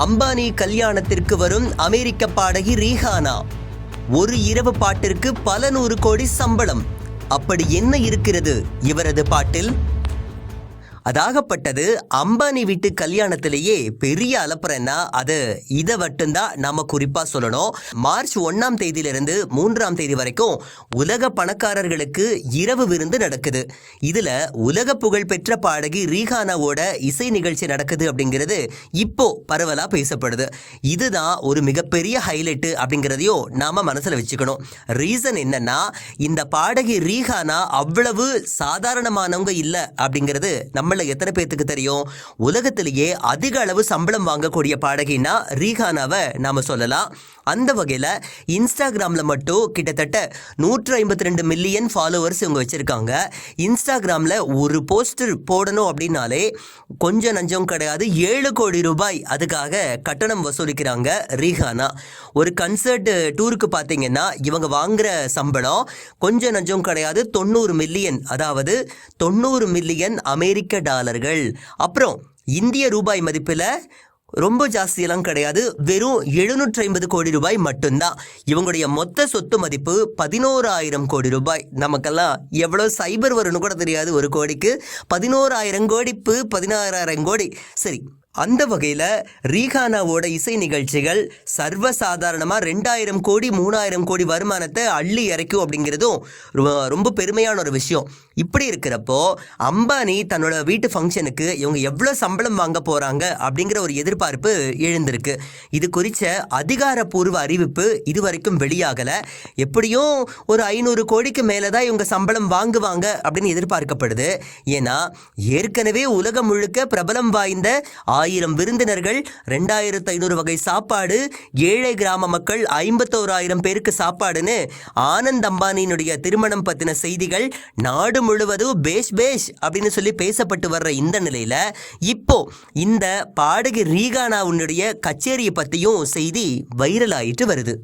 அம்பானி கல்யாணத்திற்கு வரும் அமெரிக்க பாடகி ரீஹானா. ஒரு இரவு பாட்டிற்கு பல நூறு கோடி சம்பளம். அப்படி என்ன இருக்கிறது இவரது பாட்டில்? அதாகப்பட்டது அம்பானி வீட்டு கல்யாணத்திலேயே பெரிய அலப்புறன்னா அது இதை மட்டும்தான் நாம குறிப்பா சொல்லணும். மார்ச் ஒன்னாம் தேதியிலிருந்து மூன்றாம் தேதி வரைக்கும் உலக பணக்காரர்களுக்கு இரவு விருந்து நடக்குது. இதுல உலக புகழ் பெற்ற பாடகி ரீஹானாவோட இசை நிகழ்ச்சி நடக்குது அப்படிங்கிறது இப்போ பரவலா பேசப்படுது. இதுதான் ஒரு மிகப்பெரிய ஹைலைட் அப்படிங்கிறதையும் நாம மனசுல வச்சுக்கணும். ரீசன் என்னன்னா இந்த பாடகி ரீஹானா அவ்வளவு சாதாரணமானவங்க இல்லை அப்படிங்கிறது நம்ம நம்மள எத்தனை பேர்த்துக்கு தெரியும்? உலகத்திலேயே அதிக அளவு சம்பளம் வாங்கக்கூடிய பாடகின்னா ரீஹானாவை நாம சொல்லலாம். அந்த வகையில் இன்ஸ்டாகிராமில் மட்டும் கிட்டத்தட்ட நூற்று ஐம்பத்தி ரெண்டு மில்லியன் ஃபாலோவர்ஸ் இவங்க வச்சிருக்காங்க. இன்ஸ்டாகிராமில் ஒரு போஸ்டர் போடணும் அப்படின்னாலே கொஞ்சம் நஞ்சம் கிடையாது. ஏழு கோடி ரூபாய் அதுக்காக கட்டணம் வசூலிக்கிறாங்க ரீஹானா. ஒரு கன்சர்ட் டூருக்கு பார்த்தீங்கன்னா இவங்க வாங்குற சம்பளம் கொஞ்சம் நஞ்சம் கிடையாது. தொண்ணூறு மில்லியன் அதாவது தொண்ணூறு மில்லியன் அமெரிக்க டாலர்கள். அப்புறம் இந்திய ரூபாய் மதிப்பில் ரொம்ப ஜாஸ்தியெல்லாம் கிடையாது. வெறும் எழுநூற்றி ஐம்பது கோடி ரூபாய் மட்டும்தான். இவங்களுடைய மொத்த சொத்து மதிப்பு பதினோராயிரம் கோடி ரூபாய். நமக்கெல்லாம் எவ்வளோ சைபர் வரும்னு கூட தெரியாது ஒரு கோடிக்கு. பதினோராயிரம் கோடிப்பு பதினாறாயிரம் கோடி. சரி அந்த வகையில் ரீகானாவோட இசை நிகழ்ச்சிகள் சர்வசாதாரணமாக ரெண்டாயிரம் கோடி மூணாயிரம் கோடி வருமானத்தை அள்ளி இறைக்கும் அப்படிங்கிறதும் ரொ- ரொம்ப பெருமையான ஒரு விஷயம். இப்படி இருக்கிறப்போ அம்பானி தன்னோட வீட்டு ஃபங்க்ஷனுக்கு இவங்க எவ்வளோ சம்பளம் வாங்க போகிறாங்க அப்படிங்கிற ஒரு எதிர்பார்ப்பு எழுந்திருக்கு. இது குறித்த அதிகாரப்பூர்வ அறிவிப்பு இதுவரைக்கும் வெளியாகலை. எப்படியும் ஒரு ஐநூறு கோடிக்கு மேலே தான் இவங்க சம்பளம் வாங்குவாங்க அப்படின்னு எதிர்பார்க்கப்படுது. ஏன்னா ஏற்கனவே உலகம் முழுக்க பிரபலம் வாய்ந்த ஆயிரம் விருந்தினர்கள் ரெண்டாயிரத்து ஐநூறு வகை சாப்பாடு ஏழை கிராம மக்கள் ஐம்பத்தோராயிரம் பேருக்கு சாப்பாடுன்னு ஆனந்த் அம்பானியினுடைய திருமணம் பற்றின செய்திகள் நாடு முழுவதும் பேஷ் பேஷ் அப்படின்னு சொல்லி பேசப்பட்டு வர்ற இந்த நிலையில் இப்போ இந்த பாடகி ரீகானா உன்னுடைய கச்சேரியை பற்றியும் செய்தி வைரல் ஆயிட்டு வருது.